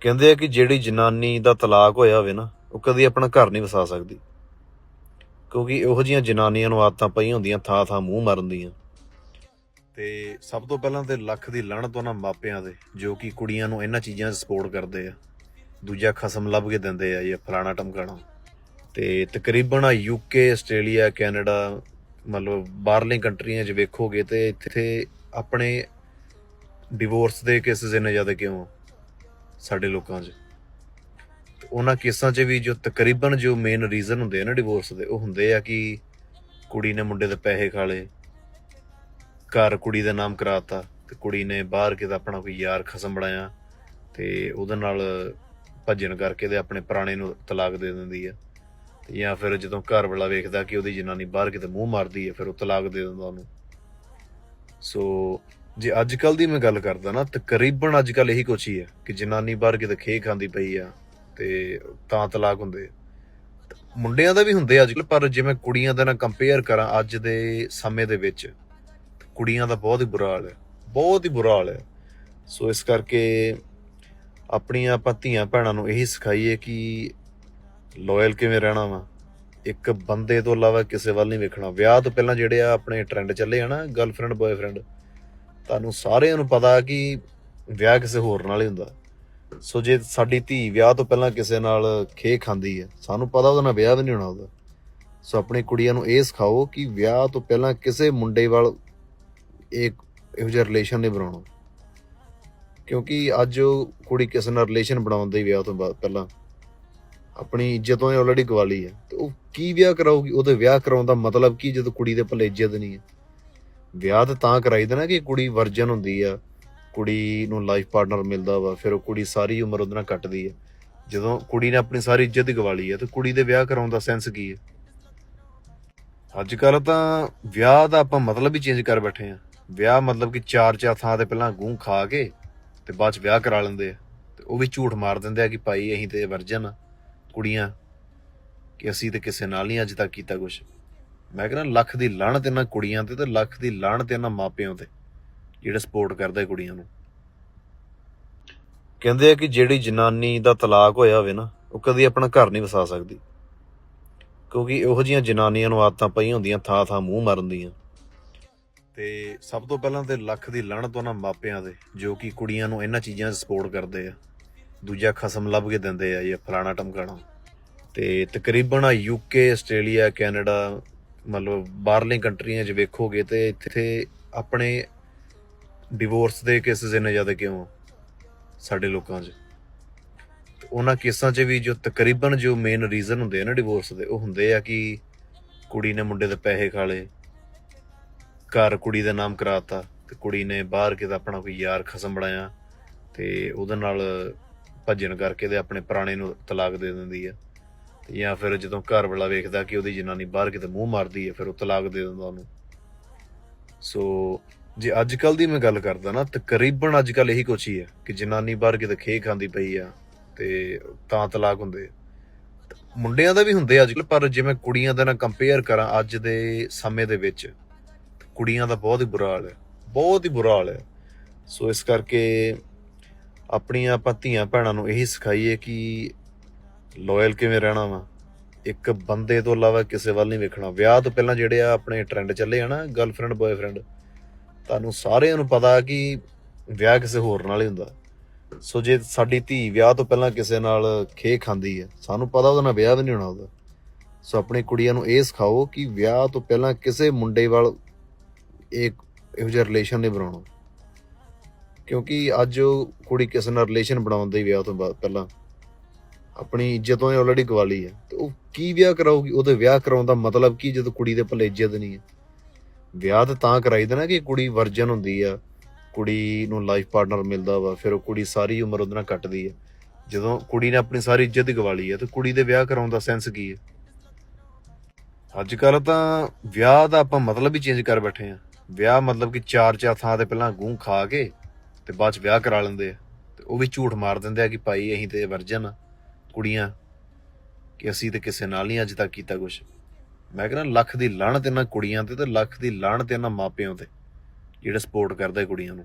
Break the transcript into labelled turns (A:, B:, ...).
A: ਕਹਿੰਦੇ ਆ ਕਿ ਜਿਹੜੀ ਜਨਾਨੀ ਦਾ ਤਲਾਕ ਹੋਇਆ ਹੋਵੇ ਨਾ, ਉਹ ਕਦੀ ਆਪਣਾ ਘਰ ਨਹੀਂ ਵਸਾ ਸਕਦੀ। ਕਿਉਂਕਿ ਇਹੋ ਜੀਆਂ ਜਨਾਨੀਆਂ ਨੂੰ ਆਦਤਾਂ ਪਈਆਂ ਹੁੰਦੀਆਂ, ਥਾਂ ਥਾਂ ਮੂੰਹ ਮਾਰਨ ਦੀਆਂ। ਤੇ ਸਭ ਤੋਂ ਪਹਿਲਾਂ ਤੇ ਲੱਖ ਦੀ ਲਾਹਣਤ ਉਹਨਾਂ ਮਾਪਿਆਂ ਦੇ, ਜੋ ਕਿ ਕੁੜੀਆਂ ਨੂੰ ਇਹਨਾਂ ਚੀਜ਼ਾਂ 'ਚ ਸਪੋਰਟ ਕਰਦੇ ਆ। ਦੂਜਾ ਖਸਮ ਲੱਭ ਕੇ ਦਿੰਦੇ ਆ ਇਹ ਫਲਾਣਾ ਟਮਕਾਣਾ। ਤੇ ਤਕਰੀਬਨ ਯੂਕੇ ਆਸਟ੍ਰੇਲੀਆ ਕੈਨੇਡਾ ਮਤਲਬ ਬਾਹਰਲੀ ਕੰਟਰੀਆਂ 'ਚ ਵੇਖੋਗੇ ਤੇ ਇੱਥੇ ਆਪਣੇ ਡਿਵੋਰਸ ਦੇ ਕੇਸਿਸ ਇੰਨੇ ਜ਼ਿਆਦਾ ਕਿਉਂ ਆ? ਸਾਡੇ ਲੋਕਾਂ 'ਚ। ਉਹਨਾਂ ਕੇਸਾਂ 'ਚ ਵੀ ਜੋ ਤਕਰੀਬਨ ਜੋ ਮੇਨ ਰੀਜ਼ਨ ਹੁੰਦੇ ਆ ਨਾ ਡਿਵੋਰਸ ਦੇ, ਉਹ ਹੁੰਦੇ ਆ ਕਿ ਕੁੜੀ ਨੇ ਮੁੰਡੇ ਦੇ ਪੈਸੇ ਖਾ ਲਏ, ਘਰ ਕੁੜੀ ਦਾ ਨਾਮ ਕਰਾਤਾ, ਤੇ ਕੁੜੀ ਨੇ ਬਾਹਰ ਕਿਤੇ ਆਪਣਾ ਕੋਈ ਯਾਰ ਖਸਮ ਬਣਾਇਆ, ਤੇ ਉਹਦੇ ਨਾਲ ਭੱਜਣ ਕਰਕੇ ਤੇ ਆਪਣੇ ਪੁਰਾਣੇ ਨੂੰ ਤਲਾਕ ਦੇ ਦਿੰਦੀ ਆ। ਤੇ ਜਾਂ ਫਿਰ ਜਦੋਂ ਘਰ ਵਾਲਾ ਵੇਖਦਾ ਕਿ ਉਹਦੀ ਜਨਾਨੀ ਬਾਹਰ ਕਿਤੇ ਮੂੰਹ ਮਾਰਦੀ ਹੈ ਫਿਰ ਉਹ ਤਲਾਕ ਦੇ ਦਿੰਦਾ ਉਹਨੂੰ। ਸੋ ਜੇ ਅੱਜ ਕੱਲ ਦੀ ਮੈਂ ਗੱਲ ਕਰਦਾ ਨਾ, ਤਕਰੀਬਨ ਅੱਜ ਕੱਲ ਇਹੀ ਕੁਛ ਹੀ ਹੈ ਕਿ ਜਨਾਨੀ ਬਾਹਰ ਕਿਤੇ ਖੇ ਖਾਂਦੀ ਪਈ ਆ ਤੇ ਤਾਂ ਤਲਾਕ ਹੁੰਦੇ। ਮੁੰਡਿਆਂ ਦਾ ਵੀ ਹੁੰਦੇ ਅੱਜ ਕੱਲ ਪਰ ਜੇ ਮੈਂ ਕੁੜੀਆਂ ਦਾ ਨਾਲ ਕੰਪੇਅਰ ਕਰਾਂ ਅੱਜ ਦੇ ਸਮੇਂ ਦੇ ਵਿੱਚ, ਕੁੜੀਆਂ ਦਾ ਬਹੁਤ ਹੀ ਬੁਰਾ ਹਾਲ ਹੈ, ਬਹੁਤ ਹੀ ਬੁਰਾ ਹਾਲ ਹੈ। ਸੋ ਇਸ ਕਰਕੇ ਆਪਣੀਆਂ ਆਪਾਂ ਧੀਆਂ ਭੈਣਾਂ ਨੂੰ ਇਹੀ ਸਿਖਾਈਏ ਕਿ ਲਾਇਲ ਕਿਵੇਂ ਰਹਿਣਾ ਵਾ, ਇੱਕ ਬੰਦੇ ਤੋਂ ਇਲਾਵਾ ਕਿਸੇ ਵੱਲ ਨਹੀਂ ਵੇਖਣਾ। ਵਿਆਹ ਤੋਂ ਪਹਿਲਾਂ ਜਿਹੜੇ ਆ ਆਪਣੇ ਟ੍ਰੈਂਡ ਚੱਲੇ ਆ ਨਾ ਗਰਲਫ੍ਰੈਂਡ ਬॉयਫ੍ਰੈਂਡ ਤੁਹਾਨੂੰ ਸਾਰਿਆਂ ਨੂੰ ਪਤਾ ਕਿ ਵਿਆਹ ਕਿਸੇ ਹੋਰ ਨਾਲ ਹੀ ਹੁੰਦਾ। ਸੋ ਜੇ ਸਾਡੀ ਧੀ ਵਿਆਹ ਤੋਂ ਪਹਿਲਾਂ ਕਿਸੇ ਨਾਲ ਖੇ ਖਾਂਦੀ ਹੈ, ਸਾਨੂੰ ਪਤਾ ਉਹਦਾ ਨਾਲ ਵਿਆਹ ਵੀ ਨਹੀਂ ਹੋਣਾ ਉਹਦਾ। ਸੋ ਆਪਣੀ ਕੁੜੀਆਂ ਨੂੰ ਇਹ ਸਿਖਾਓ ਕਿ ਵਿਆਹ ਤੋਂ ਪਹਿਲਾਂ ਕਿਸੇ ਮੁੰਡੇ ਵੱਲ ਇੱਕ ਇਹੋ ਜਿਹਾ ਰਿਲੇਸ਼ਨ ਨਹੀਂ ਬਣਾਉਣਾ। ਕਿਉਂਕਿ ਅੱਜ ਉਹ ਕੁੜੀ ਕਿਸੇ ਨਾਲ ਰਿਲੇਸ਼ਨ ਬਣਾਉਂਦੀ ਵਿਆਹ ਤੋਂ ਬਾਅਦ ਪਹਿਲਾਂ ਆਪਣੀ ਇੱਜ਼ਤ ਉਹਨੇ ਆਲਰੇਡੀ ਗਵਾ ਹੈ। ਤੇ ਉਹ ਕੀ ਵਿਆਹ ਕਰਾਊਗੀ? ਉਹਦੇ ਵਿਆਹ ਕਰਾਉਣ ਦਾ ਮਤਲਬ ਕੀ ਜਦੋਂ ਕੁੜੀ ਦੇ ਭਲੇ ਇੱਜ਼ਤ ਨਹੀਂ ਹੈ? ਵਿਆਹ ਤਾਂ ਤਾਂ ਕਰਾਈਦਾ ਨਾ ਕਿ ਕੁੜੀ ਵਰਜਨ ਹੁੰਦੀ ਆ, ਕੁੜੀ ਨੂੰ ਲਾਈਫ ਪਾਰਟਨਰ ਮਿਲਦਾ ਵਾ, ਫਿਰ ਉਹ ਕੁੜੀ ਸਾਰੀ ਉਮਰ ਉਹਦੇ ਨਾਲ ਕੱਟਦੀ ਹੈ ਜਦੋਂ ਕੁੜੀ ਨੇ ਆਪਣੀ ਸਾਰੀ ਇੱਜ਼ਤ ਹੀ ਗਵਾ ਲਈ ਹੈ ਤੇ ਕੁੜੀ ਦੇ ਵਿਆਹ ਕਰਾਉਣ ਦਾ ਸੈਂਸ ਕੀ ਹੈ ਅੱਜ ਕੱਲ ਤਾਂ ਵਿਆਹ ਦਾ ਆਪਾਂ ਮਤਲਬ ਹੀ ਚੇਂਜ ਕਰ ਬੈਠੇ ਆ। ਵਿਆਹ ਮਤਲਬ ਕਿ ਚਾਰ ਚਾਰ ਥਾਂ ਤੇ ਪਹਿਲਾਂ ਗੂੰ ਖਾ ਕੇ ਤੇ ਬਾਅਦ ਚ ਵਿਆਹ ਕਰਾ ਲੈਂਦੇ ਆ। ਤੇ ਉਹ ਵੀ ਝੂਠ ਮਾਰ ਦਿੰਦੇ ਆ ਕਿ ਭਾਈ ਅਸੀਂ ਤੇ ਵਰਜਨ ਆ, ਕੁੜੀਆਂ, ਕਿ ਅਸੀਂ ਤੇ ਕਿਸੇ ਨਾਲ ਨਹੀਂ ਅੱਜ ਤੱਕ ਕੀਤਾ ਕੁਝ ਮੈਂ ਕਹਿੰਦਾ ਲੱਖ ਦੀ ਲਾਹਣਤ ਇਹਨਾਂ ਕੁੜੀਆਂ ਤੇ ਤੇ ਲੱਖ ਦੀ ਲਾਹਣਤ ਇਹਨਾਂ ਮਾਪਿਆਂ ਤੇ, ਜਿਹੜੇ ਸਪੋਰਟ ਕਰਦੇ ਕੁੜੀਆਂ ਨੂੰ। ਕਹਿੰਦੇ ਆ ਕਿ ਜਿਹੜੀ ਜਨਾਨੀ ਦਾ ਤਲਾਕ ਹੋਇਆ ਹੋਵੇ ਨਾ, ਉਹ ਕਦੀ ਆਪਣਾ ਘਰ ਨਹੀਂ ਵਸਾ ਸਕਦੀ। ਕਿਉਂਕਿ ਇਹੋ ਜੀਆਂ ਜਨਾਨੀਆਂ ਨੂੰ ਆਦਤਾਂ ਪਈਆਂ ਹੁੰਦੀਆਂ, ਥਾਂ ਥਾਂ ਮੂੰਹ ਮਾਰਨ ਦੀਆਂ। ਤੇ ਸਭ ਤੋਂ ਪਹਿਲਾਂ ਤੇ ਲੱਖ ਦੀ ਲਾਹਣਤ ਉਹਨਾਂ ਮਾਪਿਆਂ ਦੇ, ਜੋ ਕਿ ਕੁੜੀਆਂ ਨੂੰ ਇਹਨਾਂ ਚੀਜ਼ਾਂ 'ਚ ਸਪੋਰਟ ਕਰਦੇ ਆ। ਦੂਜਾ ਖਸਮ ਲੱਭ ਕੇ ਦਿੰਦੇ ਆ, ਇਹ ਫਲਾਣਾ ਟਮਕਾਣਾ। ਤੇ ਤਕਰੀਬਨ ਯੂਕੇ ਆਸਟ੍ਰੇਲੀਆ ਕੈਨੇਡਾ ਮਤਲਬ ਬਾਹਰਲੇ ਕੰਟਰੀਆਂ 'ਚ ਵੇਖੋਗੇ ਤੇ ਇੱਥੇ ਆਪਣੇ ਡਿਵੋਰਸ ਦੇ ਕੇਸਿਸ ਇੰਨੇ ਜ਼ਿਆਦਾ ਕਿਉਂ ਆ ਸਾਡੇ ਲੋਕਾਂ 'ਚ? ਉਹਨਾਂ ਕੇਸਾਂ 'ਚ ਵੀ ਜੋ ਤਕਰੀਬਨ ਜੋ ਮੇਨ ਰੀਜ਼ਨ ਹੁੰਦੇ ਆ ਨਾ ਡਿਵੋਰਸ ਦੇ, ਉਹ ਹੁੰਦੇ ਆ ਕਿ ਕੁੜੀ ਨੇ ਮੁੰਡੇ ਦੇ ਪੈਸੇ ਖਾ ਲਏ, ਘਰ ਕੁੜੀ ਦਾ ਨਾਮ ਕਰਾਤਾ, ਤੇ ਕੁੜੀ ਨੇ ਬਾਹਰ ਕਿਤੇ ਆਪਣਾ ਕੋਈ ਯਾਰ ਖਸਮ ਬਣਾਇਆ ਤੇ ਉਹਦੇ ਨਾਲ ਭੱਜਣ ਕਰਕੇ ਤੇ ਆਪਣੇ ਪੁਰਾਣੇ ਨੂੰ ਤਲਾਕ ਦੇ ਦਿੰਦੀ ਆ। ਜਾਂ ਫਿਰ ਜਦੋਂ ਘਰ ਵਾਲਾ ਵੇਖਦਾ ਕਿ ਉਹਦੀ ਜਨਾਨੀ ਬਾਹਰ ਕਿਤੇ ਮੂੰਹ ਮਾਰਦੀ ਹੈ, ਫਿਰ ਉਹ ਤਲਾਕ ਦੇ ਦਿੰਦਾ ਉਹਨੂੰ। ਸੋ, ਜੇ ਅੱਜ ਕੱਲ ਦੀ ਮੈਂ ਗੱਲ ਕਰਦਾ ਨਾ, ਤਕਰੀਬਨ ਅੱਜ ਕੱਲ ਇਹੀ ਕੁਛ ਹੀ ਹੈ ਕਿ ਜਨਾਨੀ ਬਾਹਰ ਕਿਤੇ ਖੇ ਖਾਂਦੀ ਪਈ ਆ ਤੇ ਤਾਂ ਤਲਾਕ ਹੁੰਦੇ ਮੁੰਡਿਆਂ ਦਾ ਵੀ ਹੁੰਦੇ ਅੱਜ ਕੱਲ ਪਰ ਜੇ ਮੈਂ ਕੁੜੀਆਂ ਦਾ ਨਾ ਕੰਪੇਅਰ ਕਰਾਂ ਅੱਜ ਦੇ ਸਮੇਂ ਦੇ ਵਿੱਚ, ਕੁੜੀਆਂ ਦਾ ਬਹੁਤ ਹੀ ਬੁਰਾ ਹਾਲ ਹੈ। ਬਹੁਤ ਹੀ ਬੁਰਾ ਹਾਲ ਹੈ। ਸੋ ਇਸ ਕਰਕੇ ਆਪਣੀਆਂ ਆਪਾਂ ਧੀਆਂ ਭੈਣਾਂ ਨੂੰ ਇਹੀ ਸਿਖਾਈਏ ਕਿ ਲਾਇਲ ਕਿਵੇਂ ਰਹਿਣਾ ਵਾ? ਇੱਕ ਬੰਦੇ ਤੋਂ ਇਲਾਵਾ ਕਿਸੇ ਵੱਲ ਨਹੀਂ ਵੇਖਣਾ। ਵਿਆਹ ਤੋਂ ਪਹਿਲਾਂ ਜਿਹੜੇ ਆ ਆਪਣੇ ਟ੍ਰੈਂਡ ਚੱਲੇ ਆ ਨਾ ਗਰਲਫ੍ਰੈਂਡ ਬॉयਫ੍ਰੈਂਡ ਤੁਹਾਨੂੰ ਸਾਰਿਆਂ ਨੂੰ ਪਤਾ ਕਿ ਵਿਆਹ ਕਿਸੇ ਹੋਰ ਨਾਲ ਹੀ ਹੁੰਦਾ। ਸੋ ਜੇ ਸਾਡੀ ਧੀ ਵਿਆਹ ਤੋਂ ਪਹਿਲਾਂ ਕਿਸੇ ਨਾਲ ਖੇ ਖਾਂਦੀ ਹੈ, ਸਾਨੂੰ ਪਤਾ ਉਹਦਾ ਨਾਲ ਵਿਆਹ ਵੀ ਨਹੀਂ ਹੋਣਾ ਉਹਦਾ। ਸੋ ਆਪਣੀ ਕੁੜੀਆਂ ਨੂੰ ਇਹ ਸਿਖਾਓ ਕਿ ਵਿਆਹ ਤੋਂ ਪਹਿਲਾਂ ਕਿਸੇ ਮੁੰਡੇ ਵੱਲ ਇੱਕ ਇਹੋ ਜਿਹਾ ਰਿਲੇਸ਼ਨ ਨਹੀਂ ਬਣਾਉਣਾ। ਕਿਉਂਕਿ ਅੱਜ ਉਹ ਕੁੜੀ ਕਿਸੇ ਨਾਲ ਰਿਲੇਸ਼ਨ ਬਣਾਉਂਦੀ ਵਿਆਹ ਤੋਂ ਬਾਅਦ ਪਹਿਲਾਂ ਆਪਣੀ ਇੱਜ਼ਤ ਉਹਨੇ ਆਲਰੇਡੀ ਗਵਾ ਲਈ ਹੈ। ਤੇ ਉਹ ਕੀ ਵਿਆਹ ਕਰਾਊਗੀ? ਉਹਦੇ ਵਿਆਹ ਕਰਾਉਣ ਦਾ ਮਤਲਬ ਕੀ ਜਦੋਂ ਕੁੜੀ ਦੇ ਭਲੇ ਇੱਜ਼ਤ ਨਹੀਂ ਹੈ? ਵਿਆਹ ਤਾਂ ਤਾਂ ਕਰਾਈਦਾ ਨਾ ਕਿ ਕੁੜੀ ਵਰਜਨ ਹੁੰਦੀ ਆ, ਕੁੜੀ ਨੂੰ ਲਾਈਫ ਪਾਰਟਨਰ ਮਿਲਦਾ ਵਾ, ਫਿਰ ਉਹ ਕੁੜੀ ਸਾਰੀ ਉਮਰ ਉਹਦੇ ਨਾਲ ਕੱਟਦੀ ਹੈ ਜਦੋਂ ਕੁੜੀ ਨੇ ਆਪਣੀ ਸਾਰੀ ਇੱਜ਼ਤ ਗਵਾ ਲਈ ਹੈ ਤੇ ਕੁੜੀ ਦੇ ਵਿਆਹ ਕਰਾਉਣ ਦਾ ਸੈਂਸ ਕੀ ਹੈ ਅੱਜ ਕੱਲ ਤਾਂ ਵਿਆਹ ਦਾ ਆਪਾਂ ਮਤਲਬ ਹੀ ਚੇਂਜ ਕਰ ਬੈਠੇ ਆ। ਵਿਆਹ ਮਤਲਬ ਕਿ ਚਾਰ ਚਾਰ ਥਾਂ ਤੇ ਪਹਿਲਾਂ ਗੂੰ ਖਾ ਕੇ ਤੇ ਬਾਅਦ ਚ ਵਿਆਹ ਕਰਾ ਲੈਂਦੇ ਆ। ਤੇ ਉਹ ਵੀ ਝੂਠ ਮਾਰ ਦਿੰਦੇ ਆ ਕਿ ਭਾਈ ਅਸੀਂ ਤੇ ਵਰਜਨ ਆ। ਕੁੜੀਆਂ ਕਿ ਅਸੀਂ ਤੇ ਕਿਸੇ ਨਾਲ ਨਹੀਂ ਅੱਜ ਤੱਕ ਕੀਤਾ ਕੁਝ ਮੈਂ ਕਹਿੰਦਾ ਲੱਖ ਦੀ ਲਾਹਣਤ ਇਹਨਾਂ ਕੁੜੀਆਂ ਤੇ ਤੇ ਲੱਖ ਦੀ ਲਾਹਣਤ ਇਹਨਾਂ ਮਾਪਿਆਂ ਤੇ, ਜਿਹੜੇ ਸਪੋਰਟ ਕਰਦੇ ਕੁੜੀਆਂ ਨੂੰ।